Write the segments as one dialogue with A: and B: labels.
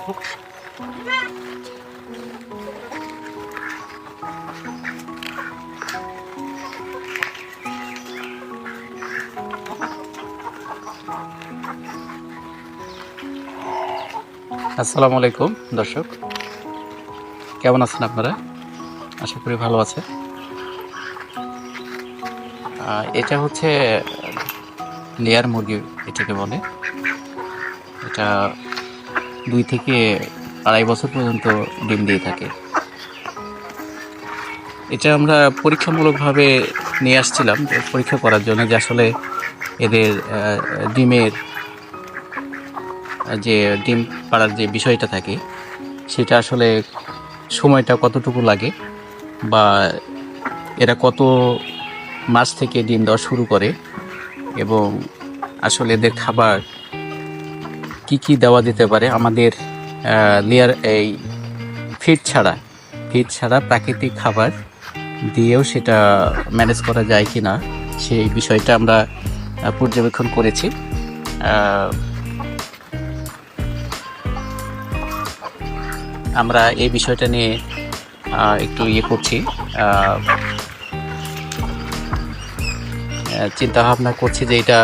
A: আসসালামু আলাইকুম, দর্শক। কেমন আছেন আপনারা? আশা করি ভালো আছে এটা হচ্ছে লেয়ার মুরগি এটাকে বলে। এটা দুই থেকে আড়াই বছর পর্যন্ত ডিম দিয়ে থাকে। এটা আমরা পরীক্ষামূলকভাবে নিয়ে আসছিলাম পরীক্ষা করার জন্য যে আসলে এদের ডিমের, যে ডিম পাড়ার যে বিষয়টা থাকে, সেটা আসলে সময়টা কতটুকু লাগে বা এরা কত মাস থেকে ডিম দেওয়া শুরু করে এবং আসলে এদের খাবার কি কি দেওয়া যেতে পারে আমাদের লেয়ার এই ফিড ছাড়া। ফিড ছাড়া প্রাকৃতিক খাবার দিয়েও সেটা ম্যানেজ করা যায় কি না সেই বিষয়টা আমরা পর্যবেক্ষণ করেছি। আমরা এই বিষয়টা নিয়ে একটু ইয়ে করছি। চিন্তা ভাবনা করছি যে এটা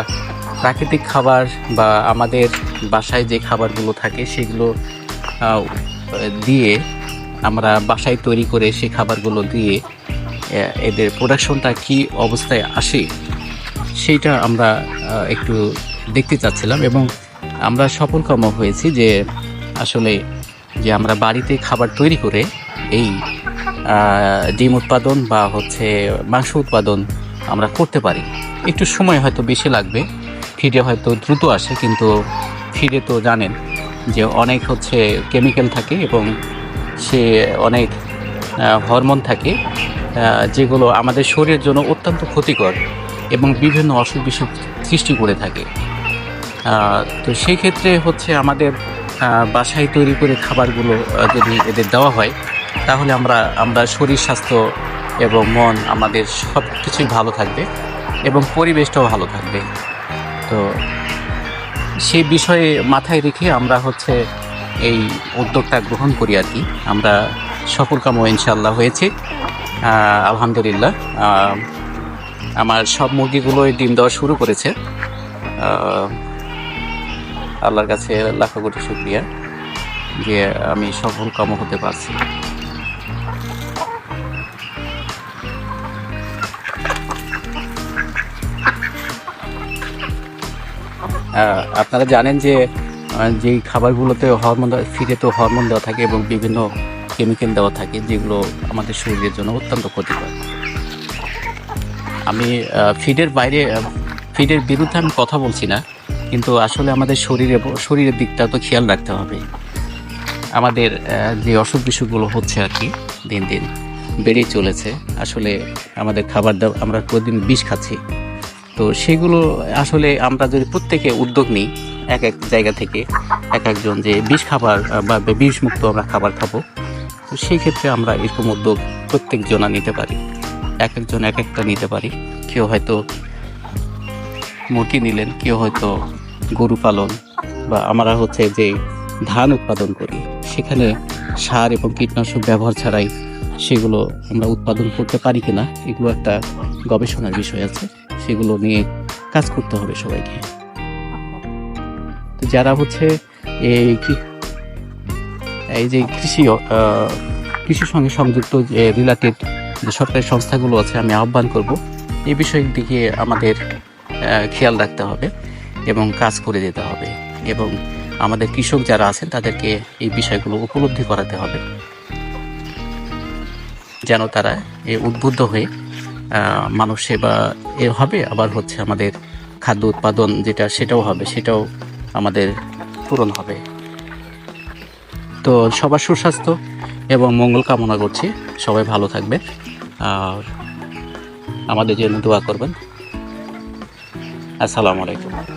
A: প্রাকৃতিক খাবার বা আমাদের বাসায় যে খাবারগুলো থাকে সেগুলো দিয়ে আমরা বাসায় তৈরি করে সেই খাবারগুলো দিয়ে এদের প্রোডাকশনটা কি অবস্থায় আসে সেইটা আমরা একটু দেখতে চাচ্ছিলাম এবং আমরা সফলকাম হয়েছি যে আসলে যে আমরা বাড়িতে খাবার তৈরি করে এই ডিম উৎপাদন বা হচ্ছে মাংস উৎপাদন আমরা করতে পারি। একটু সময় হয়তো বেশি লাগবে। ফিডে হয়তো দ্রুত আসে, কিন্তু ফিডে তো জানেন যে অনেক হচ্ছে কেমিক্যাল থাকে এবং সে অনেক হরমোন থাকে যেগুলো আমাদের শরীরের জন্য অত্যন্ত ক্ষতিকর এবং বিভিন্ন অসুখ বিসুখ সৃষ্টি করে থাকে। তো সেই ক্ষেত্রে হচ্ছে আমাদের বাসায় তৈরি করে খাবারগুলো যদি এদের দেওয়া হয়, তাহলে আমরা আমরা শরীর স্বাস্থ্য এবং মন আমাদের সব কিছুই ভালো থাকবে এবং পরিবেশটাও ভালো থাকবে। তো সেই বিষয়ে মাথায় রেখে আমরা হচ্ছে এই উদ্যোগটা গ্রহণ করি আর কি। আমরা সফলকাম ইনশাল্লাহ হয়েছে। আলহামদুলিল্লাহ। আমার সব মুরগিগুলোই ডিম দেওয়া শুরু করেছে। আল্লাহর কাছে লাখো কোটি শুক্রিয়া যে আমি সফল কাম হতে পারছি। আপনারা জানেন যে যেই খাবারগুলোতে হরমোন ফিরে তো হরমোন দেওয়া থাকে এবং বিভিন্ন কেমিক্যাল দেওয়া থাকে, যেগুলো আমাদের শরীরের জন্য অত্যন্ত ক্ষতিকর। আমি ফিডের বাইরে ফিডের বিরুদ্ধে আমি কথা বলছি না, কিন্তু আসলে আমাদের শরীরে, শরীরের দিকটা তো খেয়াল রাখতে হবে। আমাদের যে অসুখ বিসুখগুলো হচ্ছে আর কি, দিন দিন বেড়েই চলেছে। আসলে আমাদের খাবার দাবার আমরা প্রতিদিন বিষ খাচ্ছি। তো সেগুলো আসলে আমরা যদি প্রত্যেকে উদ্যোগ নিই, এক এক জায়গা থেকে এক একজন যে বিষ খাবার বা বিষ মুক্ত আমরা খাবার খাব, তো সেই ক্ষেত্রে আমরা এরকম উদ্যোগ প্রত্যেক জনা নিতে পারি। এক একজন এক একটা নিতে পারি। কেউ হয়তো মুরগি নিলেন, কেউ হয়তো গরু পালন, বা আমরা হচ্ছে যে ধান উৎপাদন করি। সেখানে সার এবং কীটনাশক ব্যবহার ছাড়াই সেগুলো আমরা উৎপাদন করতে পারি কিনা, এগুলো একটা গবেষণার বিষয় আছে। সেগুলো নিয়ে কাজ করতে হবে সবাইকে। তো যারা হচ্ছে এই এই যে কৃষি কৃষির সঙ্গে সংযুক্ত যে রিলেটেড যে সরকারি সংস্থাগুলো আছে, আমি আহ্বান করব। এই বিষয়ের দিকে আমাদের খেয়াল রাখতে হবে এবং কাজ করে যেতে হবে এবং আমাদের কৃষক যারা আছেন, তাদেরকে এই বিষয়গুলো উপলব্ধি করাতে হবে। যেন তারা এ উদ্বুদ্ধ হয়ে মানুষ সেবা এ হবে, আবার হচ্ছে আমাদের খাদ্য উৎপাদন যেটা সেটাও হবে, সেটাও আমাদের পূরণ হবে। তো সবার সুস্বাস্থ্য এবং মঙ্গল কামনা করছি। সবাই ভালো থাকবে আর আমাদের জন্য দোয়া করবেন। আসসালামু আলাইকুম।